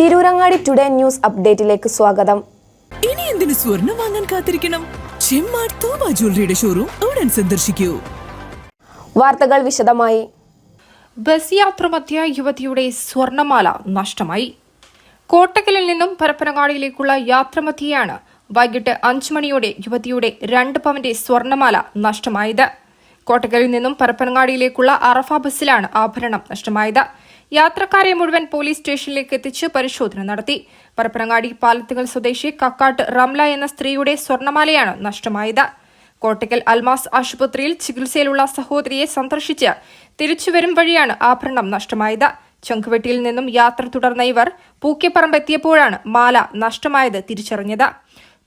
Tirurangadi today news അപ്ഡേറ്റിലേക്ക് സ്വാഗതം. ഇനി എന്തിനു സ്വർണം വാങ്ങാൻ കാത്തിരിക്കണം? ചെമ്മാർ തോമ ജ്വല്ലറിയുടെ ഷോറൂം ഉടൻ സന്ദർശിക്കൂ. വാർത്തകൾ വിശദമായി. ബസ് യാത്ര മധ്യ യുവതിയുടെ സ്വർണമാല നഷ്ടമായി. കോട്ടക്കലിൽ നിന്നും പരപ്പനങ്ങാടിയിലേക്കുള്ള യാത്രമധ്യയാണ് വൈകിട്ട് അഞ്ചു മണിയോടെ യുവതിയുടെ രണ്ട് പവന്റെ സ്വർണമാല നഷ്ടമായത്. കോട്ടക്കലിൽ നിന്നും പരപ്പനങ്ങാടിയിലേക്കുള്ള അറഫ ബസ്സിലാണ് ആഭരണം നഷ്ടമായത്. യാത്രക്കാരെ മുഴുവൻ പോലീസ് സ്റ്റേഷനിലേക്ക് എത്തിച്ച് പരിശോധന നടത്തി. പരപ്പനങ്ങാടി പാലത്തുകൾ സ്വദേശി കക്കാട്ട് റംല എന്ന സ്ത്രീയുടെ സ്വർണമാലയാണ് നഷ്ടമായത്. കോട്ടയ്ക്കൽ അൽമാസ് ആശുപത്രിയിൽ ചികിത്സയിലുള്ള സഹോദരിയെ സന്ദർശിച്ച് തിരിച്ചുവരും വഴിയാണ് ആഭരണം നഷ്ടമായത്. ചങ്കുവെട്ടിയിൽ നിന്നും യാത്ര തുടർന്ന ഇവർ പൂക്കെപ്പറമ്പ് എത്തിയപ്പോഴാണ് മാല നഷ്ടമായത് തിരിച്ചറിഞ്ഞത്.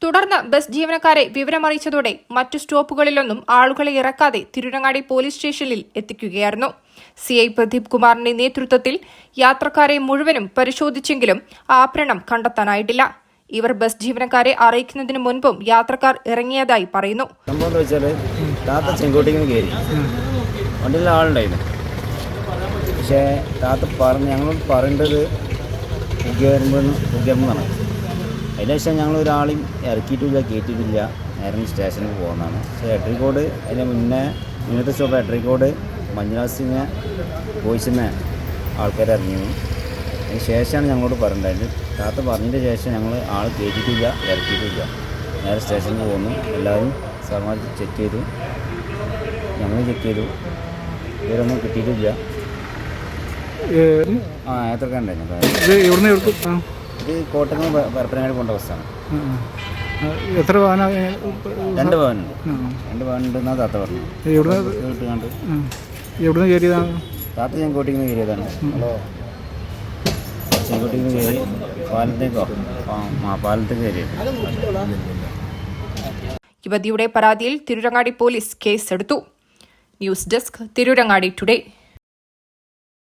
തുടർന്ന് ബസ് ജീവനക്കാരെ വിവരമറിയിച്ചതോടെ മറ്റു സ്റ്റോപ്പുകളിലൊന്നും ആളുകളെ ഇറക്കാതെ തിരുരങ്ങാടി പോലീസ് സ്റ്റേഷനിൽ എത്തിക്കുകയായിരുന്നു. സിഐ പ്രദീപ് കുമാറിന്റെ നേതൃത്വത്തിൽ യാത്രക്കാരെ മുഴുവനും പരിശോധിച്ചെങ്കിലും ആഭരണം കണ്ടെത്താനായിട്ടില്ല. ഇവർ ബസ് ജീവനക്കാരെ അറിയിക്കുന്നതിന് മുൻപും യാത്രക്കാർ ഇറങ്ങിയതായി പറയുന്നു. താത്ത ആളുണ്ടായിരുന്നു പക്ഷേ താത്ത പറഞ്ഞ് ഞങ്ങൾ പറയേണ്ടത് ഉദ്യോഗം പുകയറുമ്പോഴാണ് അതിന് ശേഷം ഞങ്ങൾ ഒരാളെയും ഇറക്കിയിട്ടില്ല കയറ്റിയിട്ടില്ല നേരം സ്റ്റേഷനിൽ പോകുന്നതാണ്. പക്ഷേ എട്രിക്കോട് അതിന്റെ മുന്നേ മുന്നത്തെ സ്റ്റോപ്പ് എട്രിക്കോട് മഞ്ഞുരാസിനെ ബോയ്സിനെ ആൾക്കാർ ഇറങ്ങി. അതിന് ശേഷമാണ് ഞങ്ങളോട് പറഞ്ഞിട്ടുണ്ടായിരുന്നത് താത്ത പറഞ്ഞതിന്റെ ശേഷം ഞങ്ങൾ ആൾ കയറ്റിയിട്ടില്ല ഇറക്കിയിട്ടില്ല. നേരെ സ്റ്റേഷനിൽ പോന്നു എല്ലാവരും സാർമാർ ചെക്ക് ചെയ്തു. ഞങ്ങൾ ചെക്ക് ചെയ്തു. ഇവരൊന്നും കിട്ടിയിട്ടില്ല. ആ എത്ര കണ്ടായിരുന്നു ഇത് കോട്ടയം പരപ്പനങ്ങാടി പോകേണ്ട ബസ്സാണ്. എത്ര വാഹന രണ്ട് ഭവനുണ്ട് രണ്ട് ഭവനുണ്ട് എന്നാ താത്ത പറഞ്ഞു. എവിടുന്ന് കിട്ടുകണ്ട് എവിടുന്ന് കയറിയതാണ്? താത്ത ചെങ്കോട്ടിൽ നിന്ന് കയറിയതാണ്. ചെങ്കോട്ടിൽ നിന്ന് കയറി പാലത്തേക്കോ? ആ പാലത്തേക്ക് കയറിയത് യുവതിയുടെ പരാതിയിൽ തിരുരങ്ങാടി പോലീസ് കേസെടുത്തു. News desk Tirurangadi today.